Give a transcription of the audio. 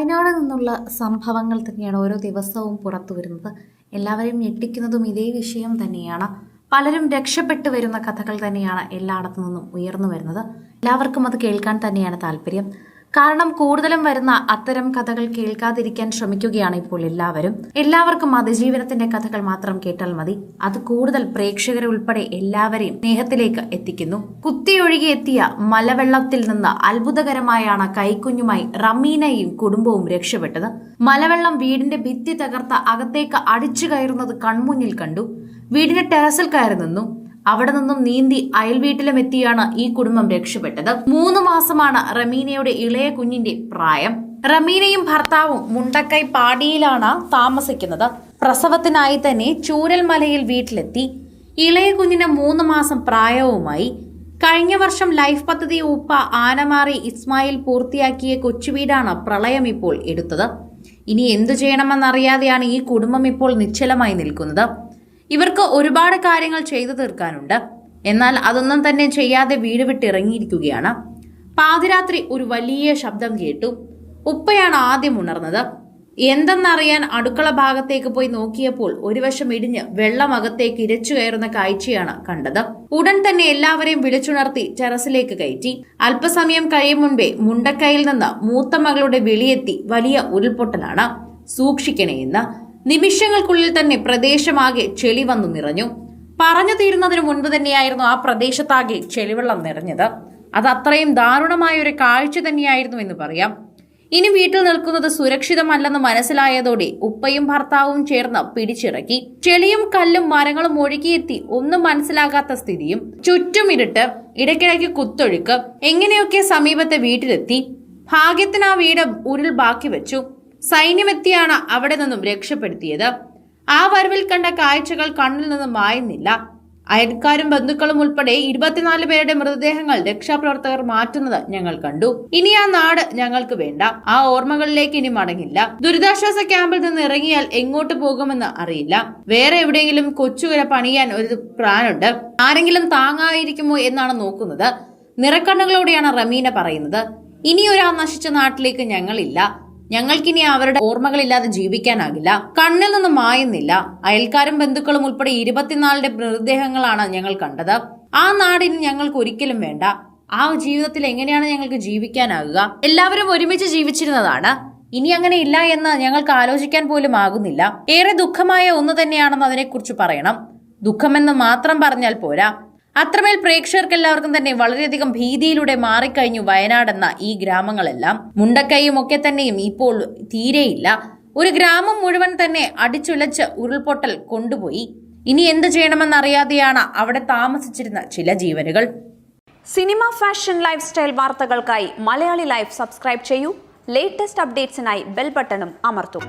വയനാട് നിന്നുള്ള സംഭവങ്ങൾ തന്നെയാണ് ഓരോ ദിവസവും പുറത്തു വരുന്നത്. എല്ലാവരെയും ഞെട്ടിക്കുന്നതും ഇതേ വിഷയം തന്നെയാണ്. പലരും രക്ഷപ്പെട്ടു വരുന്ന കഥകൾ തന്നെയാണ് എല്ലായിടത്തു നിന്നും ഉയർന്നു വരുന്നത്. എല്ലാവർക്കും അത് കേൾക്കാൻ തന്നെയാണ് താല്പര്യം. കാരണം കൂടുതലും വരുന്ന അത്തരം കഥകൾ കേൾക്കാതിരിക്കാൻ ശ്രമിക്കുകയാണ് ഇപ്പോൾ എല്ലാവരും. എല്ലാവർക്കും അതിജീവനത്തിന്റെ കഥകൾ മാത്രം കേട്ടാൽ മതി. അത് കൂടുതൽ പ്രേക്ഷകരെ ഉൾപ്പെടെ എല്ലാവരെയും സ്നേഹത്തിലേക്ക് എത്തിക്കുന്നു. കുത്തിയൊഴുകി എത്തിയ മലവെള്ളത്തിൽ നിന്ന് അത്ഭുതകരമായാണ് കൈക്കുഞ്ഞുമായി റമീനയും കുടുംബവും രക്ഷപ്പെട്ടത്. മലവെള്ളം വീടിന്റെ ഭിത്തി തകർത്ത അകത്തേക്ക് അടിച്ചു കയറുന്നത് കൺമുന്നിൽ കണ്ടു. വീടിന്റെ ടെറസിൽ കയറി നിന്നു. അവിടെ നിന്നും നീന്തി അയൽവീട്ടിലും എത്തിയാണ് ഈ കുടുംബം രക്ഷപ്പെട്ടത്. മൂന്ന് മാസമാണ് റമീനയുടെ ഇളയ കുഞ്ഞിന്റെ പ്രായം. റമീനയും ഭർത്താവും മുണ്ടക്കൈ പാടിയിലാണ് താമസിക്കുന്നത്. പ്രസവത്തിനായി തന്നെ ചൂരൽമലയിൽ വീട്ടിലെത്തി. ഇളയ കുഞ്ഞിന് മൂന്ന് മാസം പ്രായവുമായി. കഴിഞ്ഞ വർഷം ലൈഫ് പദ്ധതി ഉപ്പ ആനമാറി ഇസ്മായിൽ പൂർത്തിയാക്കിയ കൊച്ചുവീടാണ് പ്രളയം ഇപ്പോൾ എടുത്തത്. ഇനി എന്തു ചെയ്യണമെന്നറിയാതെയാണ് ഈ കുടുംബം ഇപ്പോൾ നിശ്ചലമായി നിൽക്കുന്നത്. ഇവർക്ക് ഒരുപാട് കാര്യങ്ങൾ ചെയ്തു തീർക്കാനുണ്ട്. എന്നാൽ അതൊന്നും തന്നെ ചെയ്യാതെ വീട് വിട്ടിറങ്ങിയിരിക്കുകയാണ് പാതിരാത്രി ഒരു വലിയ ശബ്ദം കേട്ടു. ഉപ്പയാണ് ആദ്യം ഉണർന്നത്. എന്തെന്നറിയാൻ അടുക്കള ഭാഗത്തേക്ക് പോയി നോക്കിയപ്പോൾ ഒരു വശം ഇടിഞ്ഞ് വെള്ളമകത്തേക്ക് ഇരച്ചു കയറുന്ന കാഴ്ചയാണ് കണ്ടത്. ഉടൻ തന്നെ എല്ലാവരെയും വിളിച്ചുണർത്തി ടെറസിലേക്ക് കയറ്റി. അല്പസമയം കഴിയും മുൻപേ മുണ്ടക്കൈയിൽ നിന്ന് മൂത്ത മകളുടെ വിളിയെത്തി വലിയ ഉരുൾപൊട്ടലാണ്. സൂക്ഷിക്കണേ എന്ന് നിമിഷങ്ങൾക്കുള്ളിൽ തന്നെ പ്രദേശമാകെ ചെളി വന്നു നിറഞ്ഞു. പറഞ്ഞു തീരുന്നതിന് മുൻപ് തന്നെയായിരുന്നു ആ പ്രദേശത്താകെ ചെളിവെള്ളം നിറഞ്ഞത്. അത് അത്രയും ദാരുണമായ ഒരു കാഴ്ച തന്നെയായിരുന്നു എന്ന് പറയാം. ഇനി വീട്ടിൽ നിൽക്കുന്നത് സുരക്ഷിതമല്ലെന്ന് മനസ്സിലായതോടെ ഉപ്പയും ഭർത്താവും ചേർന്ന് പിടിച്ചിറക്കി. ചെളിയും കല്ലും മരങ്ങളും ഒഴുകിയെത്തി ഒന്നും മനസ്സിലാകാത്ത സ്ഥിതിയും. ചുറ്റും ഇരുട്ട് ഇടയ്ക്കിടയ്ക്ക് കുത്തൊഴുക്ക് എങ്ങനെയൊക്കെ സമീപത്തെ വീട്ടിലെത്തി. ഭാഗ്യത്തിന് ആ വീട് ഉരുൾ ബാക്കി വെച്ചു. സൈന്യമെത്തിയാണ് അവിടെ നിന്നും രക്ഷപ്പെടുത്തിയത്. ആ വരവിൽ കണ്ട കാഴ്ചകൾ കണ്ണിൽ നിന്നും മായുന്നില്ല. അയൽക്കാരും ബന്ധുക്കളും ഉൾപ്പെടെ ഇരുപത്തിനാല് പേരുടെ മൃതദേഹങ്ങൾ രക്ഷാപ്രവർത്തകർ മാറ്റുന്നത് ഞങ്ങൾ കണ്ടു. ഇനി ആ നാട് ഞങ്ങൾക്ക് വേണ്ട. ആ ഓർമ്മകളിലേക്ക് ഇനി മടങ്ങില്ല. ദുരിതാശ്വാസ ക്യാമ്പിൽ നിന്ന് ഇറങ്ങിയാൽ എങ്ങോട്ട് പോകുമെന്ന് അറിയില്ല. വേറെ എവിടെയെങ്കിലും കൊച്ചുകര പണിയാൻ ഒരു പ്ലാനുണ്ട്. ആരെങ്കിലും താങ്ങായിരിക്കുമോ എന്നാണ് നോക്കുന്നത്. നിറക്കണ്ണുകളോടെയാണ് റമീന പറയുന്നത്. ഇനി ഒരാ നശിച്ച നാട്ടിലേക്ക് ഞങ്ങളില്ല. ഞങ്ങൾക്കിനി അവരുടെ ഓർമ്മകളില്ലാതെ ജീവിക്കാനാകില്ല. കണ്ണിൽ നിന്ന് മായുന്നില്ല. അയൽക്കാരും ബന്ധുക്കളും ഉൾപ്പെടെ ഇരുപത്തിനാലിന്റെ മൃതദേഹങ്ങളാണ് ഞങ്ങൾ കണ്ടത്. ആ നാടിന് ഞങ്ങൾക്ക് ഒരിക്കലും വേണ്ട. ആ ജീവിതത്തിൽ എങ്ങനെയാണ് ഞങ്ങൾക്ക് ജീവിക്കാനാകുക? എല്ലാവരും ഒരുമിച്ച് ജീവിച്ചിരുന്നതാണ്. ഇനി അങ്ങനെ ഇല്ല എന്ന് ഞങ്ങൾക്ക് ആലോചിക്കാൻ പോലും ആകുന്നില്ല. ഏറെ ദുഃഖമായ ഒന്ന് തന്നെയാണെന്ന് അതിനെക്കുറിച്ച് പറയണം. ദുഃഖമെന്ന് മാത്രം പറഞ്ഞാൽ പോരാ. അത്രമേൽ പ്രേക്ഷകർക്ക് എല്ലാവർക്കും തന്നെ വളരെയധികം ഭീതിയിലൂടെ മാറിക്കഴിഞ്ഞു വയനാടെന്ന ഈ ഗ്രാമങ്ങളെല്ലാം. മുണ്ടക്കൈയും ഒക്കെ തന്നെയും ഇപ്പോൾ തീരെയില്ല. ഒരു ഗ്രാമം മുഴുവൻ തന്നെ അടിച്ചുലച്ച് ഉരുൾപൊട്ടൽ കൊണ്ടുപോയി. ഇനി എന്ത് ചെയ്യണമെന്നറിയാതെയാണ് അവിടെ താമസിച്ചിരുന്ന ചില ജീവനുകൾ. സിനിമ ഫാഷൻ ലൈഫ് സ്റ്റൈൽ വാർത്തകൾക്കായി മലയാളി ലൈഫ് സബ്സ്ക്രൈബ് ചെയ്യൂ. ലേറ്റസ്റ്റ് അപ്ഡേറ്റ്സിനായി ബെൽ ബട്ടണും അമർത്തും.